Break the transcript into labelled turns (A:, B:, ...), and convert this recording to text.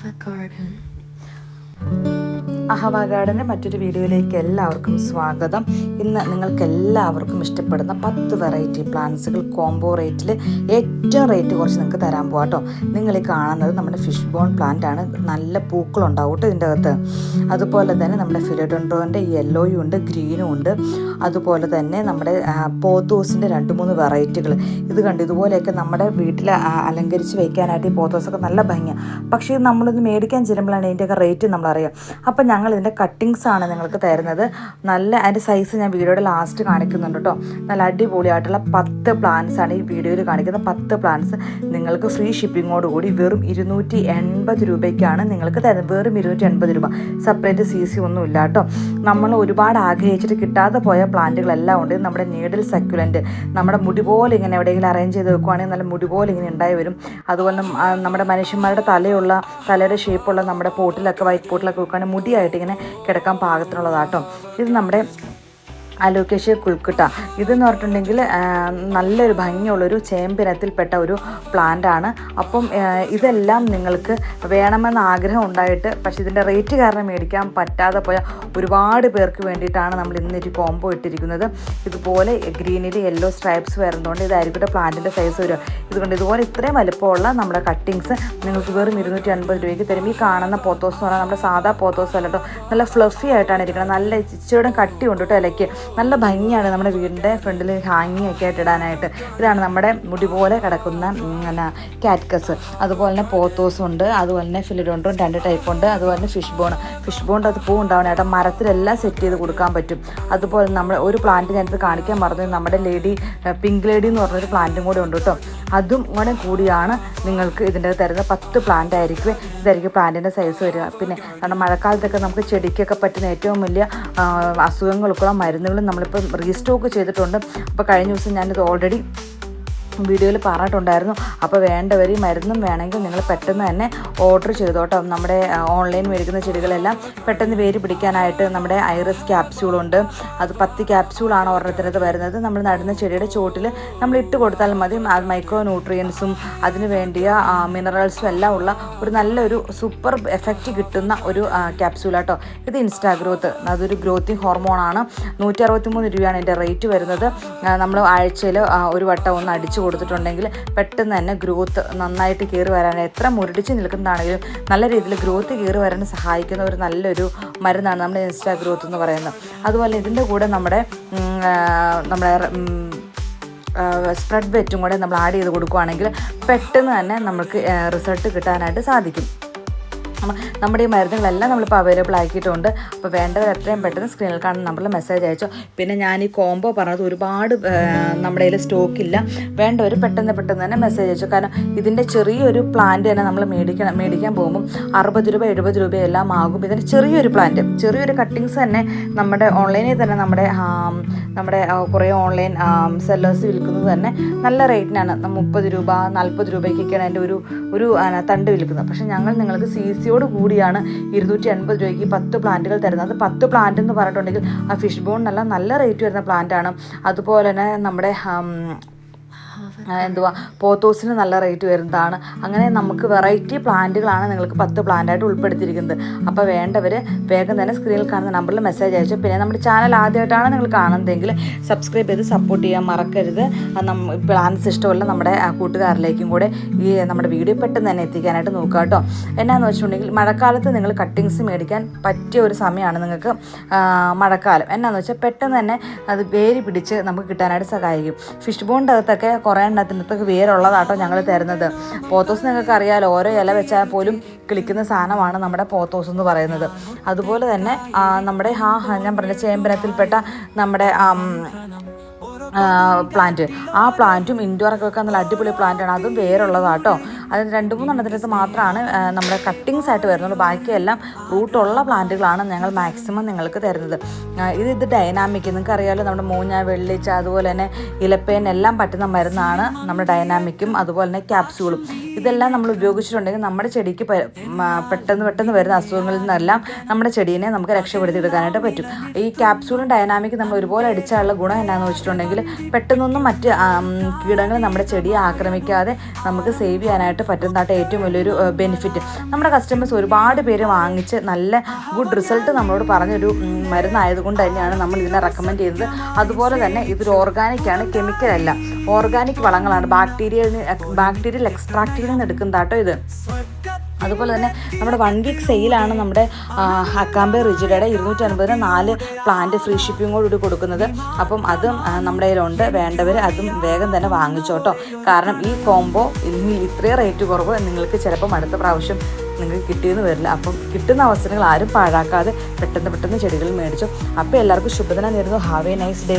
A: of a garden.
B: അഹവ മറ്റൊരു വീഡിയോയിലേക്ക് എല്ലാവർക്കും സ്വാഗതം. ഇന്ന് നിങ്ങൾക്ക് എല്ലാവർക്കും ഇഷ്ടപ്പെടുന്ന പത്ത് വെറൈറ്റി പ്ലാന്റ്സുകൾ കോംബോ റേറ്റിൽ ഏറ്റവും റേറ്റ് കുറച്ച് നിങ്ങൾക്ക് തരാൻ പോകാം കേട്ടോ നിങ്ങൾ ഈ കാണുന്നത് നമ്മുടെ ഫിഷ് ബോൺ പ്ലാന്റ് ആണ്. നല്ല പൂക്കളുണ്ടാവും കേട്ടോ ഇതിന്റെ അകത്ത്. അതുപോലെ തന്നെ നമ്മുടെ ഫിലഡോണ്ടോന്റെ യെല്ലോയും ഉണ്ട് ഗ്രീനും ഉണ്ട്. അതുപോലെ തന്നെ നമ്മുടെ പോത്തോസിന്റെ രണ്ട് മൂന്ന് വെറൈറ്റികൾ ഇത് കണ്ട് ഇതുപോലെയൊക്കെ നമ്മുടെ വീട്ടിൽ അലങ്കരിച്ച് വയ്ക്കാനായിട്ട് ഈ പോത്തോസൊക്കെ നല്ല ഭംഗിയാണ് പക്ഷേ നമ്മളിത് മേടിക്കാൻ ചെല്ലുമ്പോഴാണ് ഇതിന്റെയൊക്കെ റേറ്റ് നമ്മളറിയാം. അപ്പം ഞങ്ങൾ ഇതിന്റെ കട്ടിങ്സ് ആണ് നിങ്ങൾക്ക് തരുന്നത്. നല്ല അതിന്റെ സൈസ് ഞാൻ വീഡിയോയുടെ ലാസ്റ്റ് കാണിക്കുന്നുണ്ട് കേട്ടോ നല്ല അടിപൊളിയായിട്ടുള്ള പത്ത് പ്ലാന്റ്സ് ആണ് ഈ വീഡിയോയിൽ കാണിക്കുന്ന പത്ത് പ്ലാന്റ്സ് നിങ്ങൾക്ക് ഫ്രീ ഷിപ്പിങ്ങോടുകൂടി വെറും ഇരുന്നൂറ്റി എൺപത് രൂപയ്ക്കാണ് നിങ്ങൾക്ക് തരുന്നത്. വെറും ഇരുന്നൂറ്റി എൺപത് രൂപ. സെപ്പറേറ്റ് സി സി ഒന്നും ഇല്ല കേട്ടോ നമ്മൾ ഒരുപാട് ആഗ്രഹിച്ചിട്ട് കിട്ടാതെ പോയ പ്ലാന്റുകളെല്ലാം ഉണ്ട്. നമ്മുടെ നീഡിൽ സക്യുലന്റ് നമ്മുടെ മുടി പോലെ ഇങ്ങനെ എവിടെയെങ്കിലും അറേഞ്ച് ചെയ്ത് വെക്കുവാണെങ്കിൽ നല്ല മുടി പോലെ ഇങ്ങനെ ഉണ്ടായി വരും. അതുപോലെ നമ്മുടെ മനുഷ്യന്മാരുടെ തലയുള്ള തലയുടെ ഷേപ്പുള്ള നമ്മുടെ പോട്ടിലൊക്കെ വൈറ്റ് പോട്ടിലൊക്കെ വെക്കുകയാണെങ്കിൽ മുടിയായിട്ട് ഇങ്ങനെ കിടക്കാൻ പാകത്തിനുള്ളതാട്ടോ. ഇത് നമ്മുടെ അലോക്കേഷ്യ കുൽക്കുട്ട. ഇതെന്ന് പറഞ്ഞിട്ടുണ്ടെങ്കിൽ നല്ലൊരു ഭംഗിയുള്ളൊരു ചേമ്പിനത്തിൽപ്പെട്ട ഒരു പ്ലാന്റ് ആണ്. അപ്പം ഇതെല്ലാം നിങ്ങൾക്ക് വേണമെന്ന് ആഗ്രഹം ഉണ്ടായിട്ട് പക്ഷേ ഇതിന്റെ റേറ്റ് കാരണം മേടിക്കാൻ പറ്റാതെ പോയ ഒരുപാട് പേർക്ക് വേണ്ടിയിട്ടാണ് നമ്മൾ ഇന്നൊരു കോംബോ ഇട്ടിരിക്കുന്നത്. ഇതുപോലെ ഗ്രീനിൽ യെല്ലോ സ്ട്രൈപ്സ് വരുന്നതുകൊണ്ട് ഇതായിരിക്കും പ്ലാന്റിന്റെ സൈസ് വരിക ഇതുകൊണ്ട് ഇതുപോലെ ഇത്രയും വലുപ്പമുള്ള നമ്മുടെ കട്ടിങ്സ് നിങ്ങൾക്ക് വെറും ഇരുന്നൂറ്റി അൻപത് രൂപയ്ക്ക് തരും. ഈ കാണുന്ന പോത്തോസ് എന്ന് പറഞ്ഞാൽ നമ്മുടെ സാധാ പോത്തോസ് അല്ല കേട്ടോ. നല്ല ഫ്ലഫി ആയിട്ടാണ് ഇരിക്കുന്നത്. നല്ല ഇച്ചിരിയുടെ കട്ടിയുണ്ട് കേട്ടോ ഇലയ്ക്ക്. നല്ല ഭംഗിയാണ് നമ്മുടെ വീടിന്റെ ഫ്രണ്ടിൽ ഹാങ്ങിങ് ഒക്കെ ഇടാനായിട്ട് ഇതാണ് നമ്മുടെ മുടി പോലെ കിടക്കുന്ന എന്നാ കാറ്റ്കസ് അതുപോലെ തന്നെ പോത്തോസും ഉണ്ട് അതുപോലെ തന്നെ ഫിലിഡോണ്ടും രണ്ട് ടൈപ്പ് ഉണ്ട് അതുപോലെ തന്നെ ഫിഷ് ബോൺ ഫിഷ് ബോണ്ട് അത് പൂ ഉണ്ടാവണേട്ടാ മരത്തിലെല്ലാം സെറ്റ് ചെയ്ത് കൊടുക്കാൻ പറ്റും. അതുപോലെ നമ്മൾ ഒരു പ്ലാന്റ് ഞാനിത് കാണിക്കാൻ മറന്നു. നമ്മുടെ ലേഡി പിങ്ക് ലേഡി എന്ന് പറഞ്ഞൊരു പ്ലാന്റും കൂടെ ഉണ്ട് കേട്ടോ. അതും കൂടെ കൂടിയാണ് നിങ്ങൾക്ക് ഇതിന്റെ തരുന്ന പത്ത് പ്ലാന്റ് ആയിരിക്കും. ഇതായിരിക്കും പ്ലാന്റിന്റെ സൈസ് വരിക. പിന്നെ കാരണം മഴക്കാലത്തൊക്കെ നമുക്ക് ചെടിക്കൊക്കെ പറ്റുന്ന ഏറ്റവും വലിയ അസുഖങ്ങൾക്കുള്ള മരുന്നുകളും നമ്മളിപ്പോൾ റീസ്റ്റോക്ക് ചെയ്തിട്ടുണ്ട്. അപ്പോൾ കഴിഞ്ഞ ദിവസം ഞാനിത് ഓൾറെഡി വീഡിയോയിൽ പറഞ്ഞിട്ടുണ്ടായിരുന്നു. അപ്പോൾ വേണ്ടവർ മരുന്നും വേണമെങ്കിൽ നിങ്ങൾ പെട്ടെന്ന് തന്നെ ഓർഡർ ചെയ്തോട്ടോ. നമ്മുടെ ഓൺലൈൻ മേടിക്കുന്ന ചെടികളെല്ലാം പെട്ടെന്ന് വേര് പിടിക്കാനായിട്ട് നമ്മുടെ ഐറസ് ക്യാപ്സ്യൂളുണ്ട് അത് പത്ത് ക്യാപ്സ്യൂളാണ് ഒരെണ്ണത്തിനകത്ത് വരുന്നത്. നമ്മൾ നടുന്ന ചെടിയുടെ ചോട്ടിൽ നമ്മൾ ഇട്ട് കൊടുത്താൽ മതി. മൈക്രോ ന്യൂട്രിയൻസും അതിന് വേണ്ടിയ മിനറൽസും എല്ലാം ഉള്ള ഒരു നല്ലൊരു സൂപ്പർ എഫക്റ്റ് കിട്ടുന്ന ഒരു ക്യാപ്സ്യൂളാട്ടോ ഇത് ഇൻസ്റ്റാ ഇൻസ്റ്റാഗ്രോത്ത് അതൊരു ഗ്രോത്തിങ് ഹോർമോണാണ് നൂറ്റി അറുപത്തി മൂന്ന് രൂപയാണ് ഇതിന്റെ റേറ്റ് വരുന്നത്. നമ്മൾ ആഴ്ചയിൽ ഒരു വട്ടം ഒന്ന് അടിച്ചു കൊടുത്തിട്ടുണ്ടെങ്കിൽ പെട്ടെന്ന് തന്നെ ഗ്രോത്ത് നന്നായിട്ട് കയറി വരാൻ എത്ര മുരടിച്ച് നിൽക്കുന്നതാണെങ്കിലും നല്ല രീതിയിൽ ഗ്രോത്ത് കയറി വരാൻ സഹായിക്കുന്ന ഒരു നല്ലൊരു മരുന്നാണ് നമ്മുടെ ഇൻസ്റ്റാ ഗ്രോത്ത് എന്ന് പറയുന്നത്. അതുപോലെ ഇതിന്റെ കൂടെ നമ്മുടെ നമ്മുടെ സ്പ്രെഡ് വെറ്റും കൂടെ നമ്മൾ ആഡ് ചെയ്ത് കൊടുക്കുകയാണെങ്കിൽ പെട്ടെന്ന് തന്നെ നമുക്ക് റിസൾട്ട് കിട്ടാനായിട്ട് സാധിക്കും. നമ്മുടെ ഈ മരുന്നുകളെല്ലാം നമ്മളിപ്പോൾ അവൈലബിൾ ആക്കിയിട്ടുണ്ട്. അപ്പോൾ വേണ്ടവർ എത്രയും പെട്ടെന്ന് സ്ക്രീനിൽ കാണുന്ന നമ്പറിൽ മെസ്സേജ് അയച്ചോ. പിന്നെ ഞാൻ ഈ കോംബോ പറഞ്ഞത് ഒരുപാട് നമ്മുടെ കയ്യിൽ സ്റ്റോക്കില്ല വേണ്ടവർ പെട്ടെന്ന് പെട്ടെന്ന് തന്നെ മെസ്സേജ് അയച്ചു. കാരണം ഇതിന്റെ ചെറിയൊരു പ്ലാന്റ് തന്നെ നമ്മൾ മേടിക്കണം മേടിക്കാൻ പോകുമ്പോൾ അറുപത് രൂപ എഴുപത് രൂപയെല്ലാം ആകും. ഇതിന്റെ ചെറിയൊരു പ്ലാന്റ് ചെറിയൊരു കട്ടിങ്സ് തന്നെ നമ്മുടെ ഓൺലൈനിൽ തന്നെ നമ്മുടെ നമ്മുടെ കുറേ ഓൺലൈൻ സെല്ലേഴ്സ് വിൽക്കുന്നത് തന്നെ നല്ല റേറ്റിനാണ് മുപ്പത് രൂപ നാൽപ്പത് രൂപയ്ക്കൊക്കെയാണ് അതിന്റെ ഒരു ഒരു തണ്ട് വിൽക്കുന്നത്. പക്ഷേ ഞങ്ങൾ നിങ്ങൾക്ക് സി സി സിയോട് കൂടിയാണ് ഇരുന്നൂറ്റി എൺപത് രൂപയ്ക്ക് പത്ത് പ്ലാന്റുകൾ തരുന്നത്. പത്ത് പ്ലാന്റ് എന്ന് പറഞ്ഞിട്ടുണ്ടെങ്കിൽ ആ ഫിഷ് ബോണിനെല്ലാം നല്ല റേറ്റ് വരുന്ന പ്ലാന്റാണ് അതുപോലെ തന്നെ നമ്മുടെ എന്തുവാ പോത്തോസിന് നല്ല റേറ്റ് വരുന്നതാണ്. അങ്ങനെ നമുക്ക് വെറൈറ്റി പ്ലാന്റുകളാണ് നിങ്ങൾക്ക് പത്ത് പ്ലാന്റായിട്ട് ഉൾപ്പെടുത്തിയിരിക്കുന്നത്. അപ്പോൾ വേണ്ടവർ വേഗം തന്നെ സ്ക്രീനിൽ കാണുന്ന നമ്പറിൽ മെസ്സേജ് അയച്ചു പിന്നെ നമ്മുടെ ചാനൽ ആദ്യമായിട്ടാണ് നിങ്ങൾ കാണുന്നതെങ്കിൽ സബ്സ്ക്രൈബ് ചെയ്ത് സപ്പോർട്ട് ചെയ്യാൻ മറക്കരുത്. ഇഷ്ടമല്ല പ്ലാൻസ് ഇഷ്ടമുള്ള നമ്മുടെ കൂട്ടുകാരിലേക്കും കൂടെ ഈ നമ്മുടെ വീഡിയോ പെട്ടെന്ന് തന്നെ എത്തിക്കാനായിട്ട് നോക്കുക കേട്ടോ. എന്നാന്ന് വെച്ചിട്ടുണ്ടെങ്കിൽ മഴക്കാലത്ത് നിങ്ങൾ കട്ടിങ്സ് മേടിക്കാൻ പറ്റിയ ഒരു സമയമാണ് നിങ്ങൾക്ക് മഴക്കാലം. എന്നാന്ന് വെച്ചാൽ പെട്ടെന്ന് തന്നെ അത് വേര് പിടിച്ച് നമുക്ക് കിട്ടാനായിട്ട് സഹായിക്കും. ഫിഷ് ബോണിന്റെ അകത്തൊക്കെ കുറേ എണ്ണത്തിനകത്തൊക്കെ വേരുള്ളതാട്ടോ ഞങ്ങൾ തരുന്നത്. പോത്തോസ് നിങ്ങൾക്ക് അറിയാലോ ഓരോ ഇല വെച്ചാൽ പോലും കിളിക്കുന്ന സാധനമാണ് നമ്മുടെ പോത്തോസ് എന്ന് പറയുന്നത്. അതുപോലെ തന്നെ നമ്മുടെ ആ ഞാൻ പറഞ്ഞ ചേമ്പനത്തിൽപ്പെട്ട നമ്മുടെ പ്ലാന്റ് ആ പ്ലാന്റും ഇൻഡോറൊക്കെ വെക്കാൻ നല്ല അടിപൊളി പ്ലാന്റാണ് അതും വേരുള്ളതാട്ടോ. അതിന് രണ്ട് മൂന്നെണ്ണത്തിനകത്ത് മാത്രമാണ് നമ്മുടെ കട്ടിങ്സ് ആയിട്ട് വരുന്നുള്ളൂ ബാക്കിയെല്ലാം റൂട്ടുള്ള പ്ലാന്റുകളാണ് ഞങ്ങൾ മാക്സിമം നിങ്ങൾക്ക് തരുന്നത്. ഇത് ഇത് ഡൈനാമിക് നിങ്ങൾക്ക് അറിയാമല്ലോ നമ്മുടെ മൂഞ്ഞ വെള്ളിച്ച അതുപോലെ തന്നെ ഇലപ്പേൻ എല്ലാം പറ്റുന്ന മരുന്നാണ് നമ്മുടെ ഡൈനാമിക്കും അതുപോലെ തന്നെ ക്യാപ്സ്യൂളും ഇതെല്ലാം നമ്മൾ ഉപയോഗിച്ചിട്ടുണ്ടെങ്കിൽ നമ്മുടെ ചെടിക്ക് പെട്ടെന്ന് പെട്ടെന്ന് വരുന്ന അസുഖങ്ങളിൽ നിന്നെല്ലാം നമ്മുടെ ചെടീനെ നമുക്ക് രക്ഷപ്പെടുത്തിയെടുക്കാനായിട്ട് പറ്റും. ഈ ക്യാപ്സ്യൂളും ഡൈനാമിക്കും നമ്മൾ ഒരുപോലെ അടിച്ചാലുള്ള ഗുണം എന്താണെന്ന് വെച്ചിട്ടുണ്ടെങ്കിൽ പെട്ടെന്നൊന്നും മറ്റ് കീടങ്ങൾ നമ്മുടെ ചെടിയെ ആക്രമിക്കാതെ നമുക്ക് സേവ് ചെയ്യാനായിട്ട് ചെയ്യാനായിട്ട് പറ്റുന്നതായിട്ട് ഏറ്റവും വലിയൊരു ബെനിഫിറ്റ് നമ്മുടെ കസ്റ്റമേഴ്സ് ഒരുപാട് പേര് വാങ്ങിച്ച് നല്ല ഗുഡ് റിസൾട്ട് നമ്മളോട് പറഞ്ഞൊരു മരുന്നായതുകൊണ്ട് തന്നെയാണ് നമ്മൾ ഇതിനെ റെക്കമെൻഡ് ചെയ്യുന്നത്. അതുപോലെ തന്നെ ഇതൊരു ഓർഗാനിക് ആണ് കെമിക്കൽ അല്ല. ഓർഗാനിക് വളങ്ങളാണ്. ബാക്ടീരിയ ബാക്ടീരിയൽ എക്സ്ട്രാക്റ്റിൽ നിന്ന് എടുക്കുന്നതാട്ടോ ഇത്. അതുപോലെ തന്നെ നമ്മുടെ വൺ വീക്ക് സെയിലാണ് നമ്മുടെ അക്കാമ്പെ റിജിഡയുടെ ഇരുന്നൂറ്റി അൻപതിന് നാല് പ്ലാന്റ് ഫ്രീ ഷിപ്പിംഗ് കൂടി കൊടുക്കുന്നത്. അപ്പം അതും നമ്മുടെ കയ്യിലുണ്ട്. വേണ്ടവർ അതും വേഗം തന്നെ വാങ്ങിച്ചോട്ടോ കാരണം ഈ കോംബോ ഇനി ഇത്രയും റേറ്റ് കുറവ് നിങ്ങൾക്ക് ചിലപ്പം അടുത്ത പ്രാവശ്യം നിങ്ങൾക്ക് കിട്ടിയെന്ന് വരില്ല. അപ്പം കിട്ടുന്ന അവസരങ്ങൾ ആരും പാഴാക്കാതെ പെട്ടെന്ന് പെട്ടെന്ന് ചെടികൾ മേടിച്ചു. അപ്പോൾ എല്ലാവർക്കും ശുഭദിനം നേരുന്നു. Have A nice day